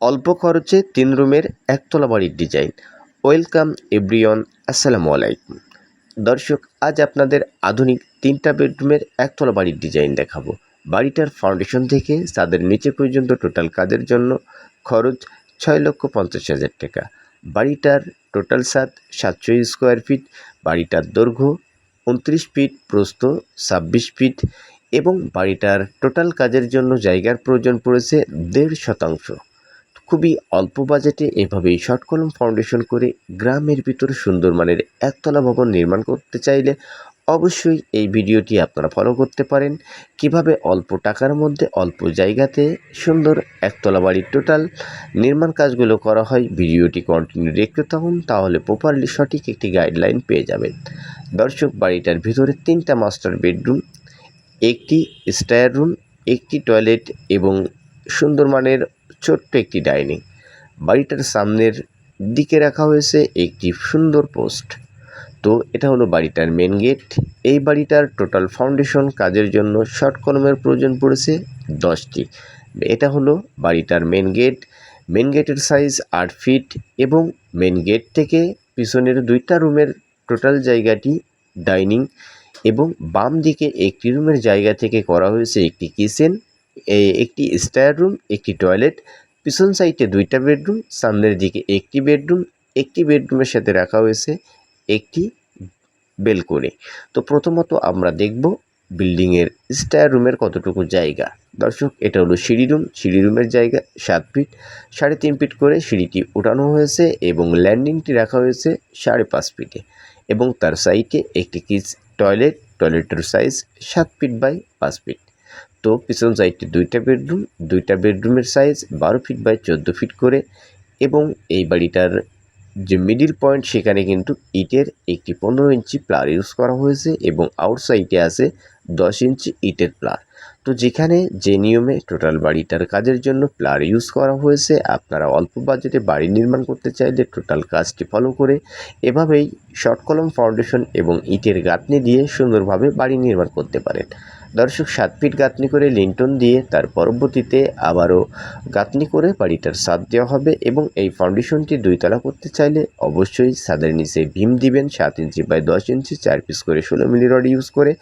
অল্প খরচে তিন রুমের একতলা বাড়ির ডিজাইন। ওয়েলকাম এভরিওয়ান, আসসালামু আলাইকুম। দর্শক, আজ আপনাদের আধুনিক তিনটা বেডরুমের একতলা বাড়ির ডিজাইন দেখাবো। বাড়িটার ফাউন্ডেশন থেকে তাদের নিচে পর্যন্ত টোটাল কাজের জন্য খরচ ছয় লক্ষ পঞ্চাশ হাজার টাকা। বাড়িটার টোটাল সাত সাতশো স্কোয়ার ফিট, বাড়িটার দৈর্ঘ্য উনত্রিশ ফিট, প্রস্থ ছাব্বিশ ফিট এবং বাড়িটার টোটাল কাজের জন্য জায়গার প্রয়োজন পড়েছে দেড় শতাংশ। খুবই অল্প বাজেটে এভাবেই শর্ট কলম ফাউন্ডেশন করে গ্রামের ভিতরে সুন্দর মানের একতলা ভবন নির্মাণ করতে চাইলে অবশ্যই এই ভিডিওটি আপনারা ফলো করতে পারেন। কীভাবে অল্প টাকার মধ্যে অল্প জায়গাতে সুন্দর একতলা বাড়ির টোটাল নির্মাণ কাজগুলো করা হয় ভিডিওটি কন্টিনিউ দেখতে থাকুন, তাহলে প্রপারলি সঠিক একটি গাইডলাইন পেয়ে যাবেন। দর্শক, বাড়িটার ভিতরে তিনটা মাস্টার বেডরুম একটি স্টায়ার রুম একটি টয়লেট এবং সুন্দর মানের ছোট্ট একটি ডাইনিং। বাড়িটার সামনের দিকে রাখা হয়েছে একটি সুন্দর পোস্ট। তো, এটা হলো বাড়িটার মেন গেট এই বাড়িটার টোটাল ফাউন্ডেশন কাজের জন্য শর্ট কলমের প্রয়োজন পড়েছে দশটি। এটা হলো বাড়িটার মেন গেট মেন গেটের সাইজ আট ফিট এবং মেন গেট থেকে পিছনের দুইটা রুমের টোটাল জায়গাটি ডাইনিং এবং বাম দিকে একটি রুমের জায়গা থেকে করা হয়েছে একটি কিচেন একটি স্টায়ার রুম একটি টয়লেট পিছন সাইডে দুইটা বেডরুম সামনের দিকে একটি বেডরুম একটি বেডরুমের সাথে রাখা হয়েছে একটি বেলকনি তো প্রথমত আমরা দেখব বিল্ডিংয়ের স্টায়ার রুমের কতটুকু জায়গা। দর্শক, এটা হলো সিঁড়ি রুম সিঁড়ি রুমের জায়গা, সাত ফিট সাড়ে তিন ফিট করে সিঁড়িটি উঠানো হয়েছে এবং ল্যান্ডিংটি রাখা হয়েছে সাড়ে পাঁচ ফিটে এবং তার সাইডে একটি কিচ টয়লেট টয়লেটের সাইজ সাত ফিট বাই পাঁচ ফিট তো পিছন সাইডটি দুইটা বেডরুম, দুইটা বেডরুমের সাইজ বারো ফিট বাই চোদ্দ ফিট করে এবং এই বাড়িটার যে মিডিল পয়েন্ট সেখানে কিন্তু ইটের একটি পনেরো ইঞ্চি প্লার ইউজ করা হয়েছে এবং আউটসাইডে আছে দশ ইঞ্চি ইটের প্লার। তো যেখানে যে নিয়মে টোটাল বাড়িটার কাজের জন্য প্লার ইউজ করা হয়েছে, আপনারা অল্প বাজেটে বাড়ি নির্মাণ করতে চাইলে টোটাল কাজটি ফলো করে এভাবেই শর্ট কলম ফাউন্ডেশন এবং ইটের গাঁথনি দিয়ে সুন্দরভাবে বাড়ি নির্মাণ করতে পারেন। দর্শক সাত ফিট গাঁথনি করে লিন্টন দিয়ে তার পরবর্তীতে আবারও গাঁথনি করে বাড়িটার ছাদ দেওয়া হবে এবং এই ফাউন্ডেশনটি দুইতলা করতে চাইলে অবশ্যই ছাদের নিচে ভীম দিবেন। সাত ইঞ্চি বাই দশ ইঞ্চি, চার পিস করে ষোলো মিলি রড ইউজ করে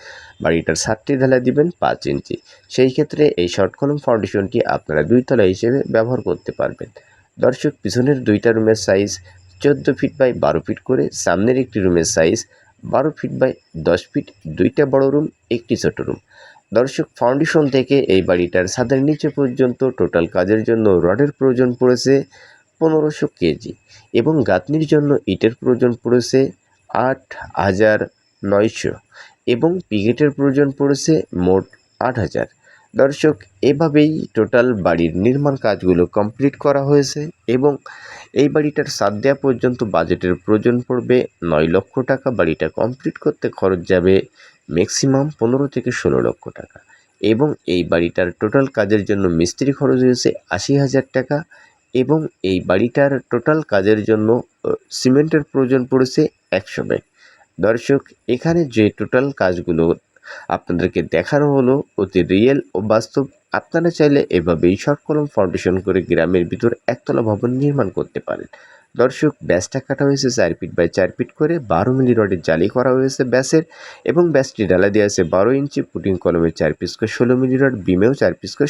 বাড়িটার সাতটি ঢালা দিবেন পাঁচ ইঞ্চি। সেই ক্ষেত্রে এই শর্ট কলম ফাউন্ডেশনটি আপনারা দুইতলা হিসেবে ব্যবহার করতে পারবেন। দর্শক, পিছনের দুইটা রুমের সাইজ চোদ্দ ফিট বাই বারো ফিট করে, সামনের একটি রুমের সাইজ বারো ফিট বাই দশ ফিট, দুইটা বড় রুম একটি ছোট রুম দর্শক ফাউন্ডেশন থেকে এই বাড়িটার সাদের নিচে পর্যন্ত টোটাল কাজের জন্য রডের প্রয়োজন পড়েছে পনেরোশো কেজি এবং গাঁথনির জন্য ইটের প্রয়োজন পড়েছে আট হাজার নয়শো এবং পিকেটের প্রয়োজন পড়েছে মোট আট হাজার। দর্শক, এভাবেই টোটাল বাড়ির নির্মাণ কাজগুলো কমপ্লিট করা হয়েছে এবং এই বাড়িটার সাত দেওয়া পর্যন্ত বাজেটের প্রয়োজন পড়বে নয় লক্ষ টাকা। বাড়িটা কমপ্লিট করতে খরচ যাবে ম্যাক্সিমাম পনেরো থেকে ষোলো লক্ষ টাকা এবং এই বাড়িটার টোটাল কাজের জন্য মিস্ত্রি খরচ হয়েছে আশি হাজার টাকা এবং এই বাড়িটার টোটাল কাজের জন্য সিমেন্টের প্রয়োজন পড়েছে একশো ব্যাগ। দর্শক, এখানে যে টোটাল কাজগুলো আপনাদেরকে দেখানো হলো অতি রিয়েল ও বাস্তব। আপনারা চাইলে এভাবেই শর্ট কলম ফাউন্ডেশন করে গ্রামের ভিতর একতলা ভবন নির্মাণ করতে পারেন। দর্শক, ব্যাসটা কাটা হয়েছে চার ফিট বাই চার ফিট করে বারো মিলি রডের জালি করা হয়েছে ব্যাসের এবং ব্যাসটি ডালা দেওয়া আছে বারো ইঞ্চি পুটিং কলমের চার পিস করে ষোলো মিলি রড বিমেও চার পিস করে